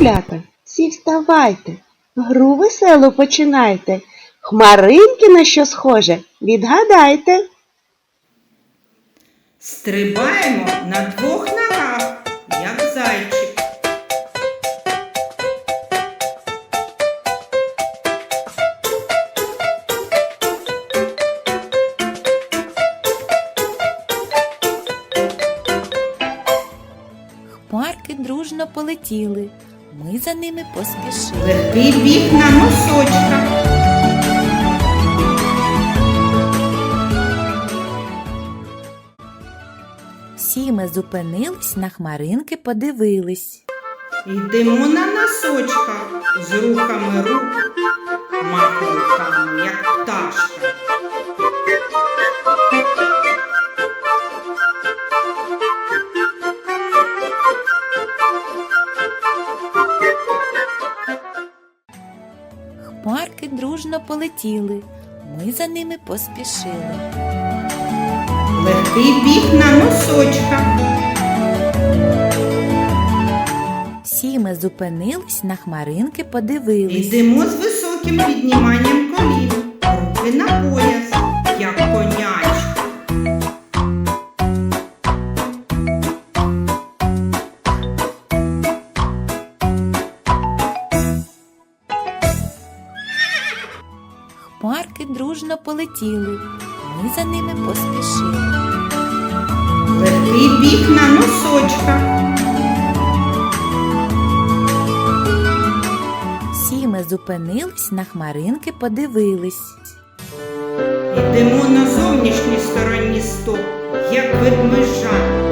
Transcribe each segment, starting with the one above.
малята, всі вставайте, гру веселу починайте. Хмаринки на що схоже, відгадайте. Стрибаємо на двох ногах, як зайчик. Хмарки дружно полетіли. Ми за ними поспішили. Легкий біг на носочках. Всі ми зупинились, на хмаринки подивились. Йдемо на носочках з рухами рук, махоньками, як пташка. Дружно полетіли. Ми за ними поспішили. Легкий біг на носочках. Всі ми зупинились, на хмаринки подивились. Йдемо з високим підніманням колін, руки на пояс, Хмарки дружно полетіли. Ми за ними поспішили. Легкий біг на носочках. Всі ми зупинились, на хмаринки подивились. Йдемо на зовнішній стороні стоп, як ведмежа.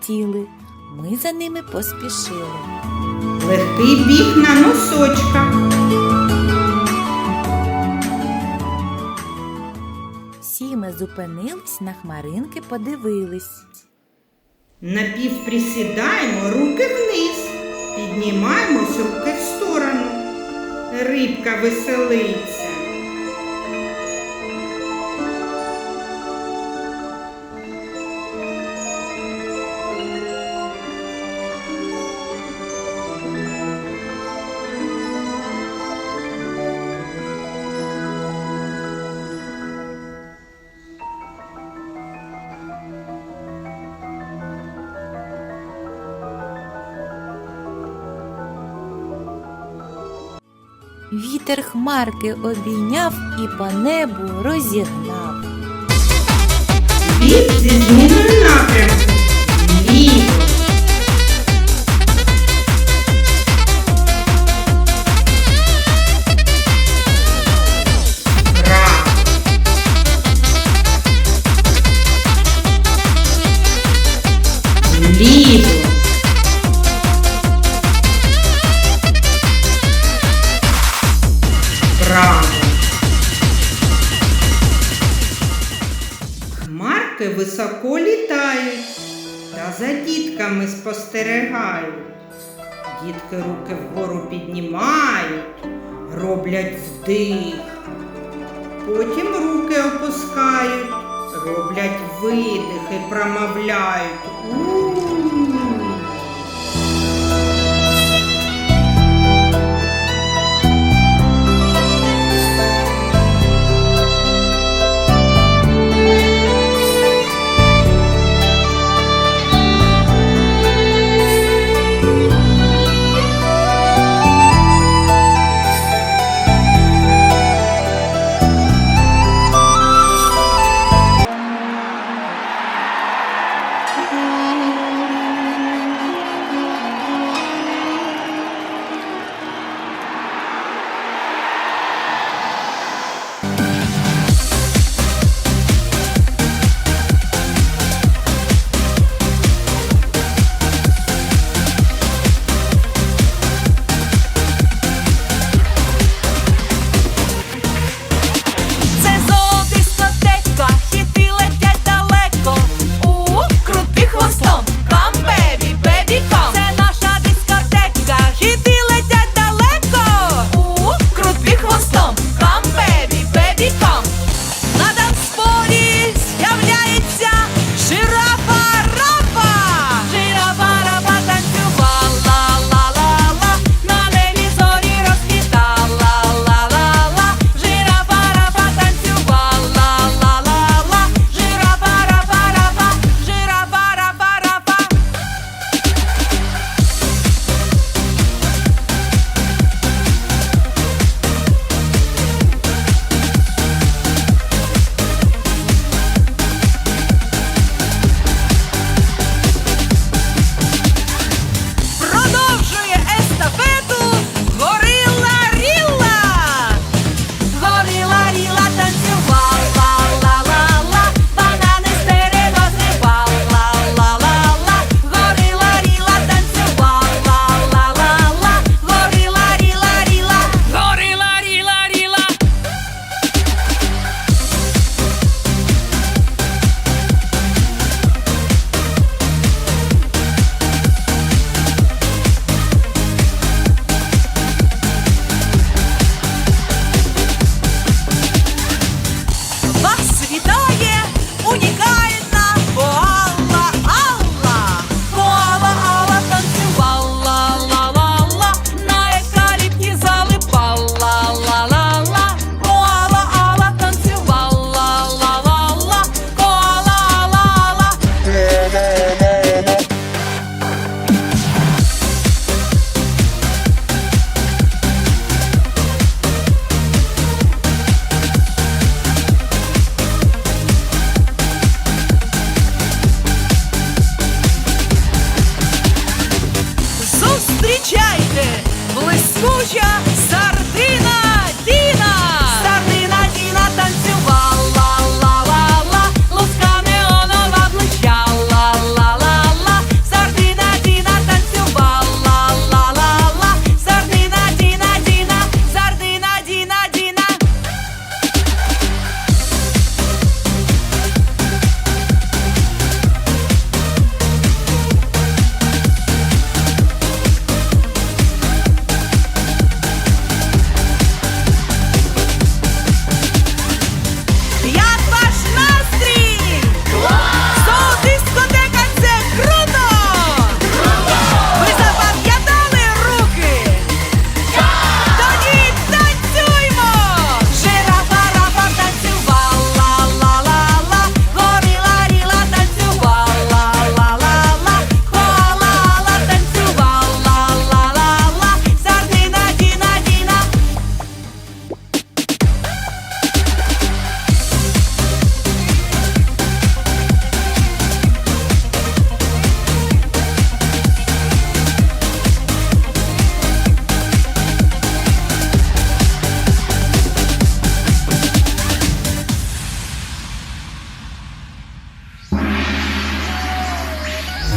Полетіли. Ми за ними поспішили. Легкий біг на носочках. Всі ми зупинились, на хмаринки подивились. Напівприсідаємо руки вниз, піднімаємось руки в сторону. Рибка веселиться. Вітер хмарки обійняв і по небу розігнав. Високо літають та за дітками спостерігають. Дітки руки вгору піднімають, роблять вдих. Потім руки опускають, роблять видих і промовляють.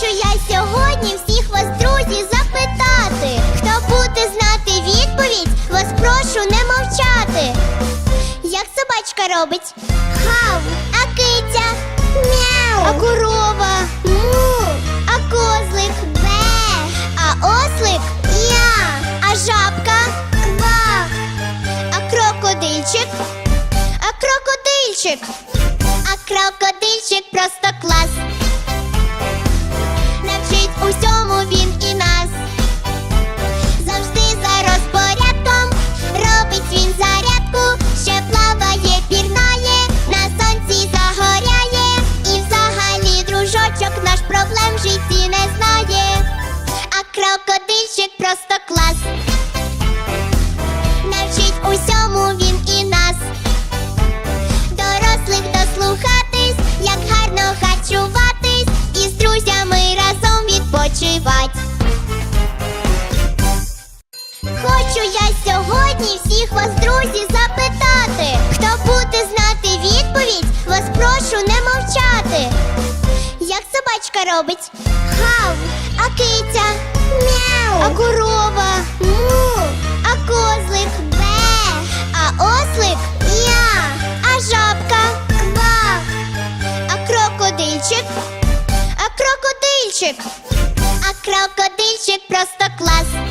Хочу я сьогодні всіх вас, друзі, запитати. Хто буде знати відповідь, вас прошу не мовчати. Як собачка робить? Хав, а киця? Мяу, а корова? Му, а козлик? Бе, а ослик? Я, а жабка? Ква, а крокодильчик, а крокодильчик, а крокодильчик просто клас. Проблем не знає. А крокодильчик просто клас. Навчить усьому він і нас. Дорослих дослухатись, як гарно харчуватись і з друзями разом відпочивать. Хочу я сьогодні всіх вас, друзі, запитати. Хто буде знати відповідь, вас прошу не собачка робить? Хав, а киця? Мяу, а корова? Му, а козлик? Бе, а ослик? Я, а жабка? Ква, а крокодильчик, а крокодильчик, а крокодильчик просто клас.